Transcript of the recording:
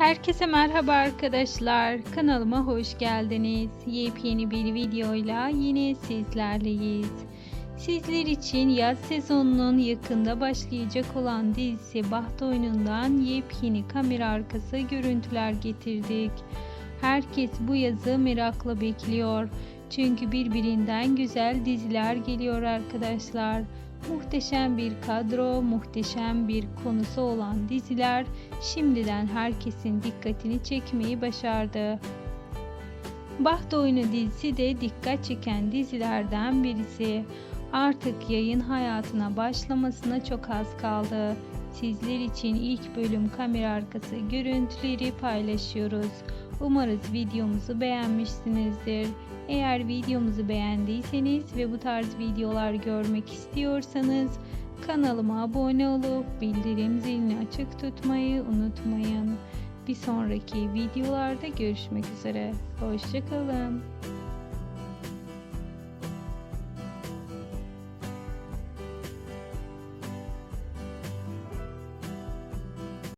Herkese merhaba arkadaşlar. Kanalıma hoş geldiniz. Yepyeni bir videoyla yine sizlerleyiz. Sizler için yaz sezonunun yakında başlayacak olan dizisi Baht Oyunundan yepyeni kamera arkası görüntüler getirdik. Herkes bu yazı merakla bekliyor. Çünkü birbirinden güzel diziler geliyor arkadaşlar. Muhteşem bir kadro, muhteşem bir konusu olan diziler şimdiden herkesin dikkatini çekmeyi başardı. Baht Oyunu dizisi de dikkat çeken dizilerden birisi. Artık yayın hayatına başlamasına çok az kaldı. Sizler için ilk bölüm kamera arkası görüntüleri paylaşıyoruz. Umarız videomuzu beğenmişsinizdir. Eğer videomuzu beğendiyseniz ve bu tarz videolar görmek istiyorsanız kanalıma abone olup bildirim zilini açık tutmayı unutmayın. Bir sonraki videolarda görüşmek üzere. Hoşçakalın.